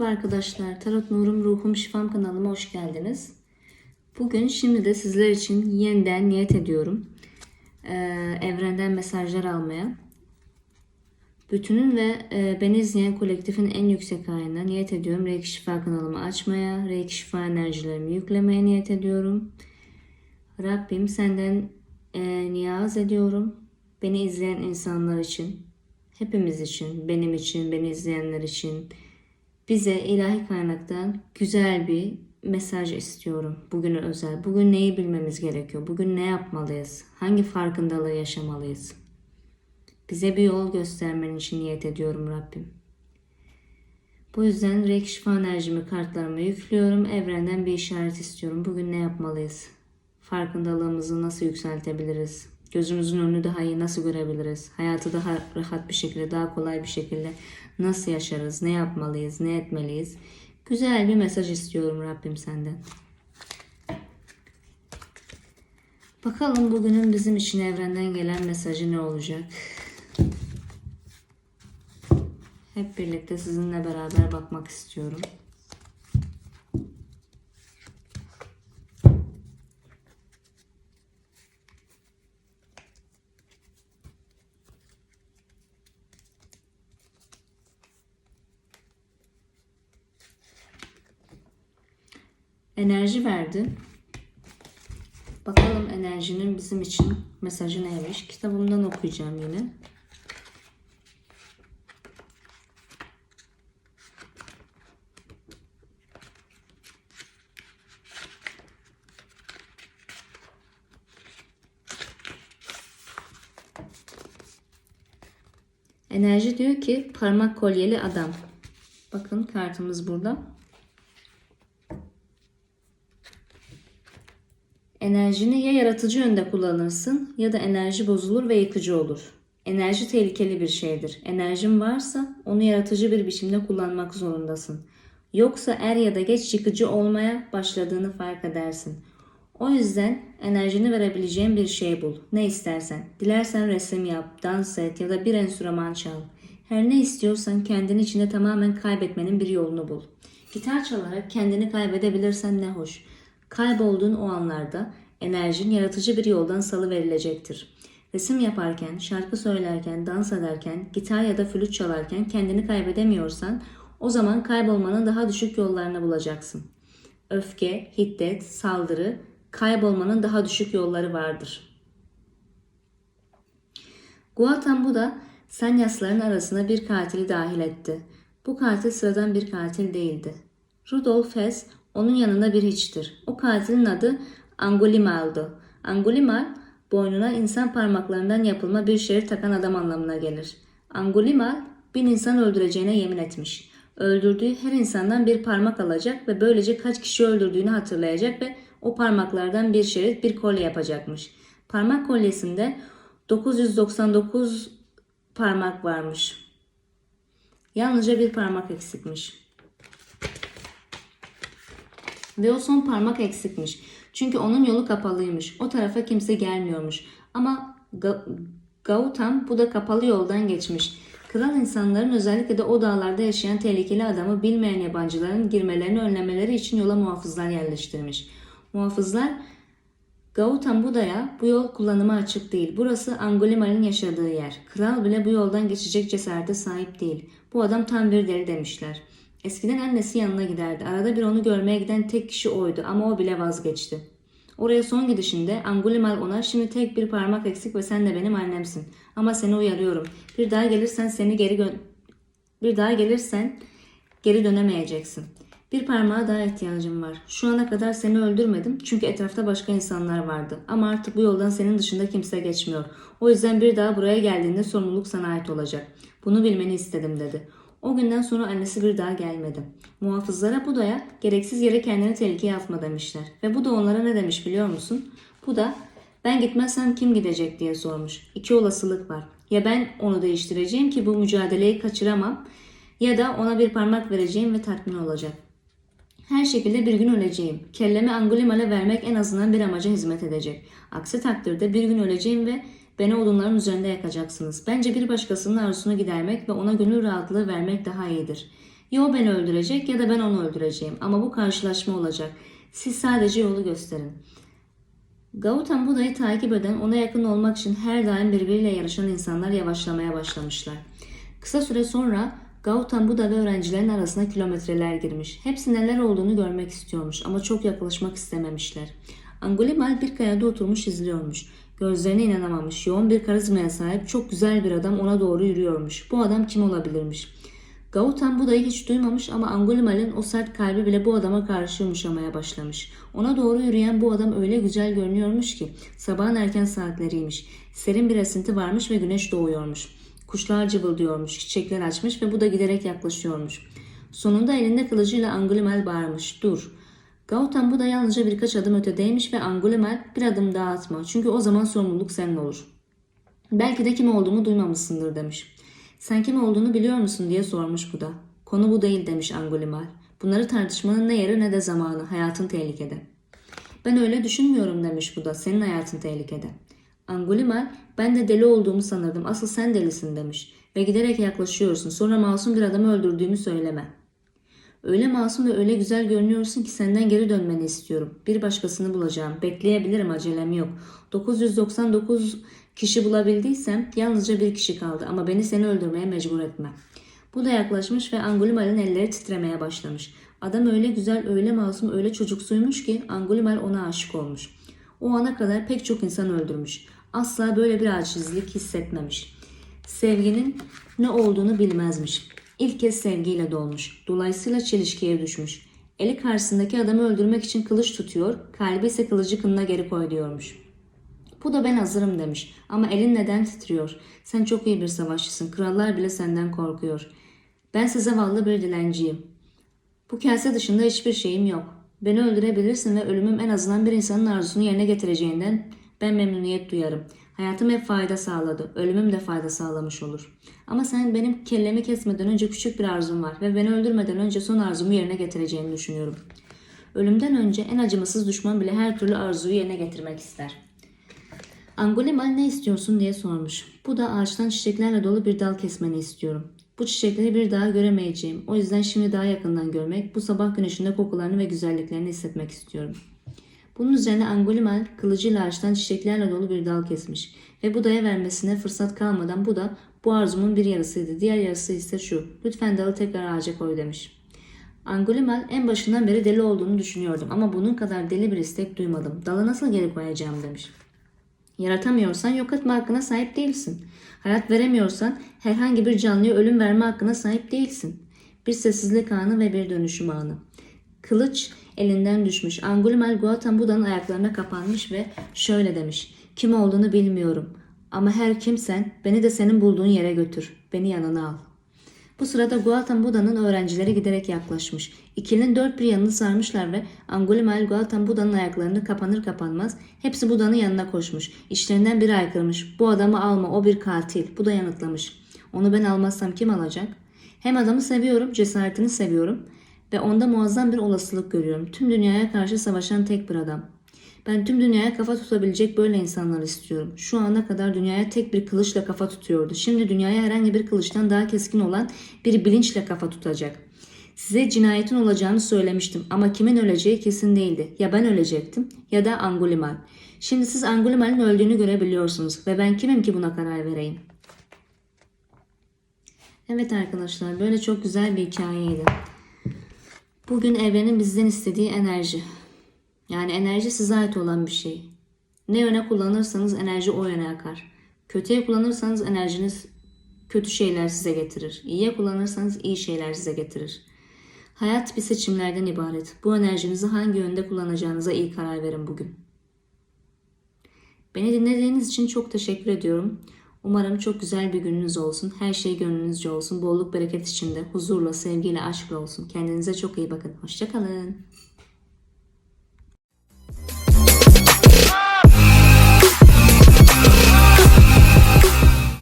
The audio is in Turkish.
Merhaba arkadaşlar, Tarot Nurum Ruhum Şifam kanalıma hoş geldiniz. Bugün şimdi de sizler için yeniden niyet ediyorum. Ee, evrenden mesajlar almaya. Bütünün ve e, beni izleyen kolektifin en yüksek ayına niyet ediyorum. Reiki Şifa kanalımı açmaya, Reiki Şifa enerjilerimi yüklemeye niyet ediyorum. Rabbim senden e, niyaz ediyorum. Beni izleyen insanlar için, hepimiz için, benim için, beni izleyenler için, bize ilahi kaynaktan güzel bir mesaj istiyorum. Bugüne özel. Bugün neyi bilmemiz gerekiyor? Bugün ne yapmalıyız? Hangi farkındalığı yaşamalıyız? Bize bir yol göstermen için niyet ediyorum Rabbim. Bu yüzden Reiki Şifa enerjimi kartlarıma yüklüyorum. Evrenden bir işaret istiyorum. Bugün ne yapmalıyız? Farkındalığımızı nasıl yükseltebiliriz? Gözümüzün önünü daha iyi nasıl görebiliriz? Hayatı daha rahat bir şekilde, daha kolay bir şekilde nasıl yaşarız? Ne yapmalıyız? Ne etmeliyiz? Güzel bir mesaj istiyorum Rabbim senden. Bakalım bugünün bizim için evrenden gelen mesajı ne olacak? Hep birlikte sizinle beraber bakmak istiyorum. Enerji verdi. Bakalım enerjinin bizim için mesajı neymiş? Kitabımdan okuyacağım yine. Enerji diyor ki parmak kolyeli adam. Bakın kartımız burada. Enerjini ya yaratıcı yönde kullanırsın ya da enerji bozulur ve yıkıcı olur. Enerji tehlikeli bir şeydir. Enerjin varsa onu yaratıcı bir biçimde kullanmak zorundasın. Yoksa er ya da geç yıkıcı olmaya başladığını fark edersin. O yüzden enerjini verebileceğin bir şey bul. Ne istersen. Dilersen resim yap, dans et ya da bir enstrüman çal. Her ne istiyorsan kendini içinde tamamen kaybetmenin bir yolunu bul. Gitar çalarak kendini kaybedebilirsen ne hoş. Kaybolduğun o anlarda enerjin yaratıcı bir yoldan salı verilecektir. Resim yaparken, şarkı söylerken, dans ederken, gitar ya da flüt çalarken kendini kaybedemiyorsan o zaman kaybolmanın daha düşük yollarını bulacaksın. Öfke, hiddet, saldırı, kaybolmanın daha düşük yolları vardır. Guatan Buda Sanyasların arasına bir katili dahil etti. Bu katil sıradan bir katil değildi. Rudolf Hess onun yanında bir hiçtir. O katilin adı Angulimal'dı. Angulimal, boynuna insan parmaklarından yapılma bir şerit takan adam anlamına gelir. Angulimal, bir insan öldüreceğine yemin etmiş. Öldürdüğü her insandan bir parmak alacak ve böylece kaç kişi öldürdüğünü hatırlayacak ve o parmaklardan bir şerit bir kolye yapacakmış. Parmak kolyesinde 999 parmak varmış. Yalnızca bir parmak eksikmiş. Ve o son parmak eksikmiş. Çünkü onun yolu kapalıymış. O tarafa kimse gelmiyormuş. Ama Ga Gautam bu da kapalı yoldan geçmiş. Kral insanların özellikle de o dağlarda yaşayan tehlikeli adamı bilmeyen yabancıların girmelerini önlemeleri için yola muhafızlar yerleştirmiş. Muhafızlar Gautam Buda'ya bu yol kullanıma açık değil. Burası Angulimal'in yaşadığı yer. Kral bile bu yoldan geçecek cesarete sahip değil. Bu adam tam bir deli demişler. Eskiden annesi yanına giderdi. Arada bir onu görmeye giden tek kişi oydu ama o bile vazgeçti. Oraya son gidişinde Angulimal ona şimdi tek bir parmak eksik ve sen de benim annemsin. Ama seni uyarıyorum. Bir daha gelirsen seni geri gö- bir daha gelirsen geri dönemeyeceksin. Bir parmağa daha ihtiyacım var. Şu ana kadar seni öldürmedim çünkü etrafta başka insanlar vardı. Ama artık bu yoldan senin dışında kimse geçmiyor. O yüzden bir daha buraya geldiğinde sorumluluk sana ait olacak. Bunu bilmeni istedim dedi. O günden sonra annesi bir daha gelmedi. Muhafızlara Buda'ya gereksiz yere kendini tehlikeye atma demişler. Ve Buda onlara ne demiş biliyor musun? Buda ben gitmezsem kim gidecek diye sormuş. İki olasılık var. Ya ben onu değiştireceğim ki bu mücadeleyi kaçıramam ya da ona bir parmak vereceğim ve tatmin olacak. Her şekilde bir gün öleceğim. Kellemi Angulimal'e vermek en azından bir amaca hizmet edecek. Aksi takdirde bir gün öleceğim ve beni odunların üzerinde yakacaksınız. Bence bir başkasının arzusunu gidermek ve ona gönül rahatlığı vermek daha iyidir. Ya o beni öldürecek ya da ben onu öldüreceğim. Ama bu karşılaşma olacak. Siz sadece yolu gösterin. Gautam Buda'yı takip eden, ona yakın olmak için her daim birbiriyle yarışan insanlar yavaşlamaya başlamışlar. Kısa süre sonra Gautam Buda ve öğrencilerin arasına kilometreler girmiş. Hepsi neler olduğunu görmek istiyormuş ama çok yaklaşmak istememişler. Angulimal bir kayada oturmuş izliyormuş. Gözlerine inanamamış. Yoğun bir karizmaya sahip çok güzel bir adam ona doğru yürüyormuş. Bu adam kim olabilirmiş? Gautam Buda'yı hiç duymamış ama Angulimal'in o sert kalbi bile bu adama karşı yumuşamaya başlamış. Ona doğru yürüyen bu adam öyle güzel görünüyormuş ki sabahın erken saatleriymiş. Serin bir esinti varmış ve güneş doğuyormuş. Kuşlar cıvıldıyormuş, çiçekler açmış ve bu da giderek yaklaşıyormuş. Sonunda elinde kılıcıyla Angulimal bağırmış. Dur. Gautam Buda yalnızca birkaç adım ötedeymiş ve Angulimal bir adım daha atma. Çünkü o zaman sorumluluk senin olur. Belki de kim olduğumu duymamışsındır demiş. Sen kim olduğunu biliyor musun diye sormuş bu da. Konu bu değil demiş Angulimal. Bunları tartışmanın ne yeri ne de zamanı. Hayatın tehlikede. Ben öyle düşünmüyorum demiş bu da. Senin hayatın tehlikede. Angulimal ben de deli olduğumu sanırdım. Asıl sen delisin demiş. Ve giderek yaklaşıyorsun. Sonra masum bir adamı öldürdüğümü söyleme. Öyle masum ve öyle güzel görünüyorsun ki senden geri dönmeni istiyorum. Bir başkasını bulacağım. Bekleyebilirim acelem yok. 999 kişi bulabildiysem yalnızca bir kişi kaldı ama beni seni öldürmeye mecbur etme. Bu da yaklaşmış ve Angulimal'in elleri titremeye başlamış. Adam öyle güzel, öyle masum, öyle çocuksuymuş ki Angulimal ona aşık olmuş. O ana kadar pek çok insan öldürmüş. Asla böyle bir acizlik hissetmemiş. Sevginin ne olduğunu bilmezmiş. İlk kez sevgiyle dolmuş. Dolayısıyla çelişkiye düşmüş. Eli karşısındaki adamı öldürmek için kılıç tutuyor, kalbi ise kılıcı kınına geri koy diyormuş. Bu da ben hazırım demiş. Ama elin neden titriyor? Sen çok iyi bir savaşçısın. Krallar bile senden korkuyor. Ben size zavallı bir dilenciyim. Bu kase dışında hiçbir şeyim yok. Beni öldürebilirsin ve ölümüm en azından bir insanın arzusunu yerine getireceğinden ben memnuniyet duyarım. Hayatım hep fayda sağladı. Ölümüm de fayda sağlamış olur. Ama sen benim kellemi kesmeden önce küçük bir arzum var ve beni öldürmeden önce son arzumu yerine getireceğini düşünüyorum. Ölümden önce en acımasız düşman bile her türlü arzuyu yerine getirmek ister. Angulimal ne istiyorsun diye sormuş. Bu da ağaçtan çiçeklerle dolu bir dal kesmeni istiyorum. Bu çiçekleri bir daha göremeyeceğim. O yüzden şimdi daha yakından görmek, bu sabah güneşinde kokularını ve güzelliklerini hissetmek istiyorum. Bunun üzerine Angulimal kılıcıyla ağaçtan çiçeklerle dolu bir dal kesmiş ve Buda'ya vermesine fırsat kalmadan Buda bu arzumun bir yarısıydı. Diğer yarısı ise şu. Lütfen dalı tekrar ağaca koy demiş. Angulimal en başından beri deli olduğunu düşünüyordum ama bunun kadar deli bir istek duymadım. Dalı nasıl geri koyacağım demiş. Yaratamıyorsan yok etme hakkına sahip değilsin. Hayat veremiyorsan herhangi bir canlıya ölüm verme hakkına sahip değilsin. Bir sessizlik anı ve bir dönüşüm anı. Kılıç elinden düşmüş. Angulimal Gautam Buda'nın ayaklarına kapanmış ve şöyle demiş. Kim olduğunu bilmiyorum. Ama her kimsen beni de senin bulduğun yere götür. Beni yanına al. Bu sırada Gautam Buda'nın öğrencileri giderek yaklaşmış. İkilinin dört bir yanını sarmışlar ve Angulimal Gautam Buda'nın ayaklarını kapanır kapanmaz hepsi Buda'nın yanına koşmuş. İçlerinden biri aykırmış. Bu adamı alma o bir katil. Bu da yanıtlamış. Onu ben almazsam kim alacak? Hem adamı seviyorum, cesaretini seviyorum ve onda muazzam bir olasılık görüyorum. Tüm dünyaya karşı savaşan tek bir adam. Ben tüm dünyaya kafa tutabilecek böyle insanlar istiyorum. Şu ana kadar dünyaya tek bir kılıçla kafa tutuyordu. Şimdi dünyaya herhangi bir kılıçtan daha keskin olan bir bilinçle kafa tutacak. Size cinayetin olacağını söylemiştim ama kimin öleceği kesin değildi. Ya ben ölecektim ya da Angulimal. Şimdi siz Angulimal'in öldüğünü görebiliyorsunuz ve ben kimim ki buna karar vereyim. Evet arkadaşlar böyle çok güzel bir hikayeydi. Bugün evrenin bizden istediği enerji. Yani enerji size ait olan bir şey. Ne yöne kullanırsanız enerji o yöne akar. Kötüye kullanırsanız enerjiniz kötü şeyler size getirir. İyiye kullanırsanız iyi şeyler size getirir. Hayat bir seçimlerden ibaret. Bu enerjinizi hangi yönde kullanacağınıza iyi karar verin bugün. Beni dinlediğiniz için çok teşekkür ediyorum. Umarım çok güzel bir gününüz olsun. Her şey gönlünüzce olsun. Bolluk bereket içinde, huzurla, sevgiyle, aşkla olsun. Kendinize çok iyi bakın. Hoşçakalın.